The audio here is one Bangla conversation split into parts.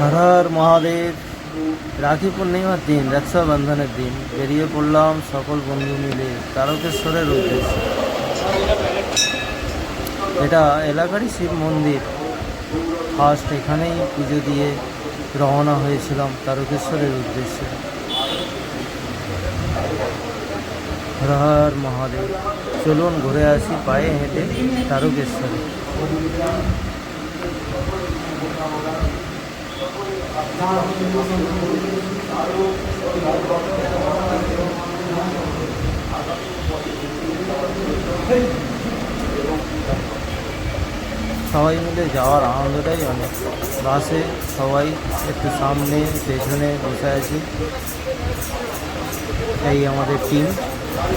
হর হর মহাদেব। রাখি পূর্ণিমার দিন, রক্ষাবন্ধনের দিন, বেরিয়ে পড়লাম সকল বন্ধু মিলে তারকেশ্বরের উদ্দেশ্যে। এটা এলাকারই শিব মন্দির। ফার্স্ট এখানেই পুজো দিয়ে রওনা হয়েছিলাম তারকেশ্বরের উদ্দেশ্যে। হর হর মহাদেব, চলুন ঘুরে আসি পায়ে হেঁটে তারকেশ্বরে। সবাই মিলে যাওয়ার আনন্দটাই অনেক। বাসে সবাই একটু সামনে, পেছনে বসে আছি। এই আমাদের টিম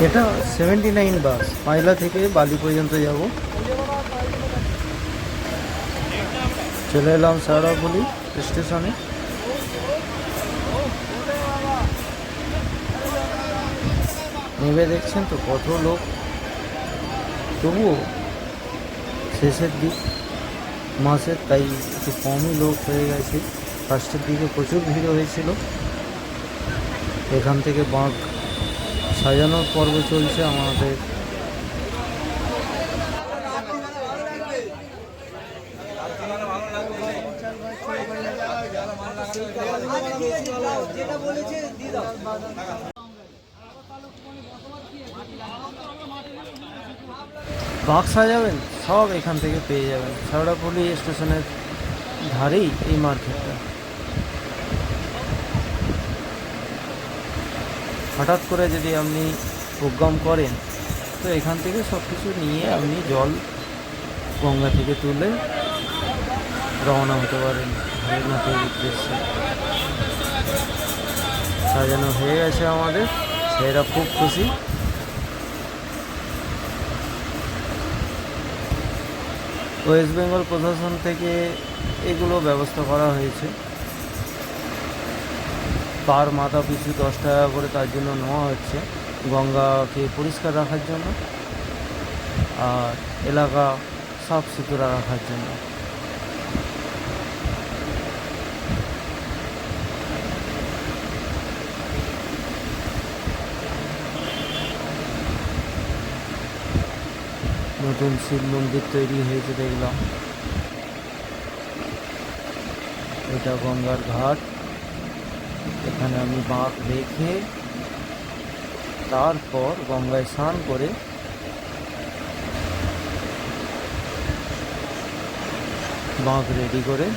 এটা সেভেন্টি নাইন বাস মাইলা থেকে বালি পর্যন্ত যাব। চলে এলাম সারাপুলি স্টেশনে। নেবে দেখছেন তো কত লোক? তবুও শেষের দিক মাসের তাই একটু কমই লোক হয়ে গেছে। ফার্স্টের দিকে প্রচুর ভিড় হয়েছিল। এখান থেকে বাঁক সাজানোর পর্ব চলছে আমাদের। বাঁক সাজাবেন সব এখান থেকে পেয়ে যাবেন। সারড়াপল্লি স্টেশনের ধারেই এই মার্কেটটা। হঠাৎ করে যদি আপনি প্রোগ্রাম করেন, তো এখান থেকে সব কিছু নিয়ে আপনি জল গঙ্গা থেকে তুলে রওনা হতে পারেন। হরিনাথের উদ্দেশ্যে। সাজানো হয়ে গেছে আমাদের। সেরা খুব খুশি। ওয়েস্ট বেঙ্গল প্রশাসন থেকে এগুলো ব্যবস্থা করা হয়েছে। পার মাথা পিছু দশ টাকা করে তার জন্য নেওয়া হচ্ছে গঙ্গাকে পরিষ্কার রাখার জন্য আর এলাকা সাফ সুতরা রাখার জন্য। নতুন শিব মন্দির তৈরি হয়েছে, দেখলাম। এটা গঙ্গার ঘাট। এখানে আমি বাঁক রেখে তারপর গঙ্গায় স্নান করে বাঁক রেডি করে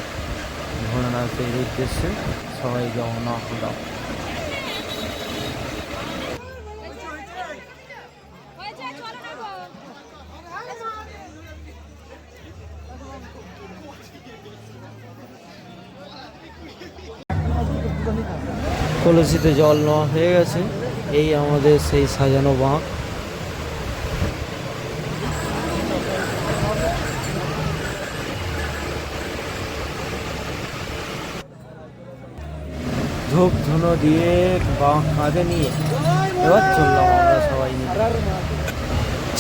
ভোলানাথের উদ্দেশ্যে সবাই রওনা হলাম কলসিতে জল নেওয়া হয়ে গেছে। এই আমাদের সেই সাজানো বাঁক। ধূপ ধুনো দিয়ে বাঁক কাঁধে নিয়ে এবার চললাম আমরা সবাই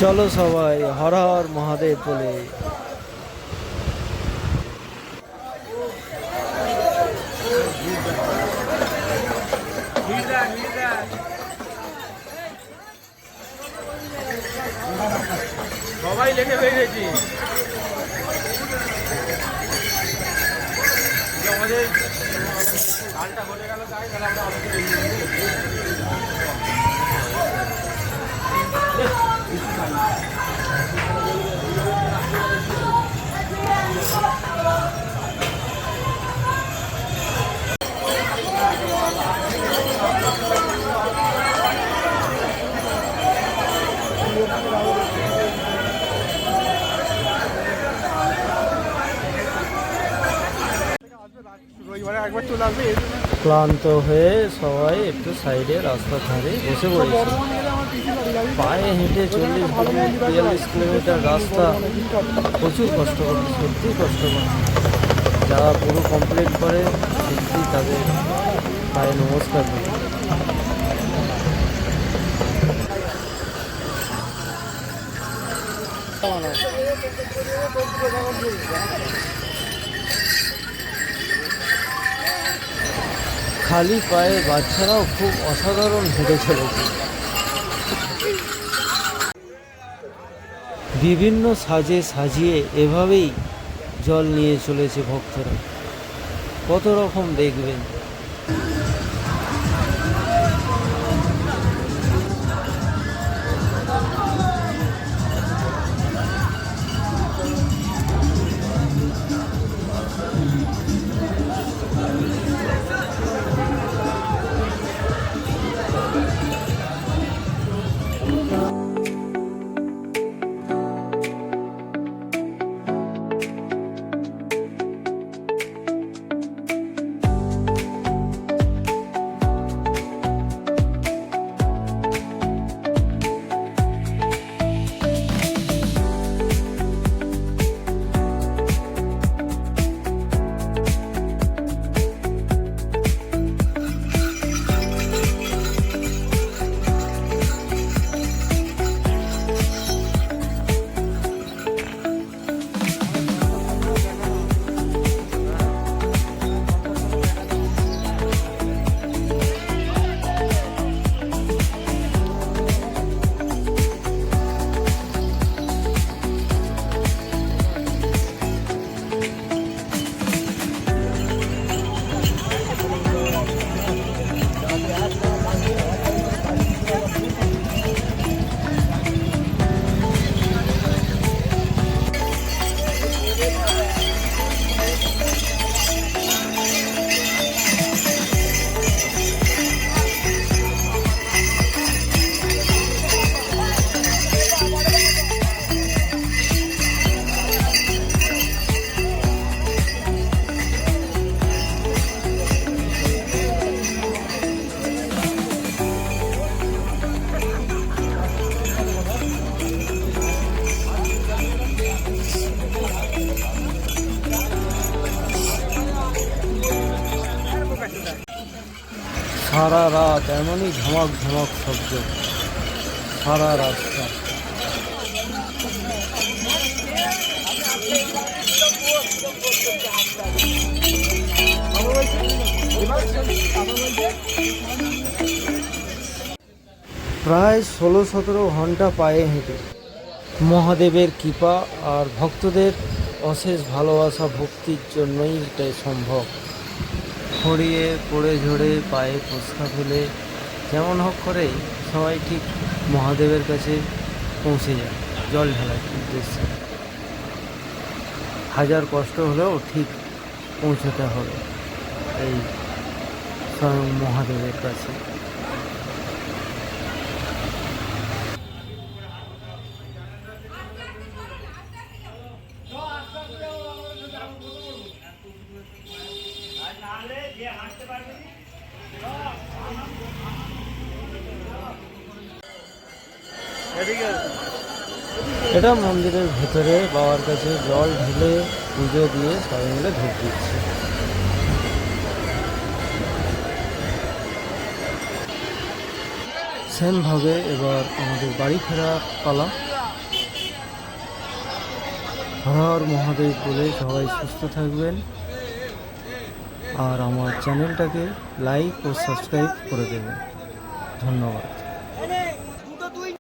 চলো সবাই, হর হর মহাদেব বলে। সবাই লেগে হয়ে গেছি। আমাদের গানটা হয়ে গেল তাই তাহলে আমরা অনেক ক্লান্ত হয়ে সবাই একটু সাইডে রাস্তা ধারে বসে পড়েছে। পায়ে হেঁটে চল্লিশ বিয়াল্লিশ কিলোমিটার রাস্তা। প্রচুর কষ্ট কষ্টকর সত্যি কষ্টকর যারা পুরো কমপ্লিট করে সত্যি তাদের পায়ে নমস্কার করি খালি পায়ে বাচ্চারাও খুব অসাধারণ হেঁটে চলেছে। বিভিন্ন সাজে সাজিয়ে এভাবেই জল নিয়ে চলেছে ভক্তরা। কত রকম দেখবেন। সারা রাত এমনই ঝমক ঝমক শব্দ। সারা রাস্তা প্রায় ষোলো সতেরো ঘণ্টা পায়ে হেঁটে। মহাদেবের কৃপা আর ভক্তদের অশেষ ভালোবাসা, ভক্তির জন্যই এটাই সম্ভব। ছড়িয়ে পড়ে ঝরে পায়ে ফসকা ফেলে, যেমন হোক করে সবাই ঠিক মহাদেবের কাছে পৌঁছে যায় জল ঢালার উদ্দেশ্যে। হাজার কষ্ট হলেও ঠিক পৌঁছতে হবে এই স্বয়ং মহাদেবের কাছে। এটা মন্দিরের ভেতরে বাবার কাছে জল ঢেলে পুজো দিয়ে সবাই মিলে ধূপ দিচ্ছে। সেমভাবে এবার আমাদের বাড়ি ফেরা পালা। হর মহাদেব বলে সবাই সুস্থ থাকবেন। আর আমার চ্যানেলটাকে লাইক ও সাবস্ক্রাইব করে দেবেন। ধন্যবাদ।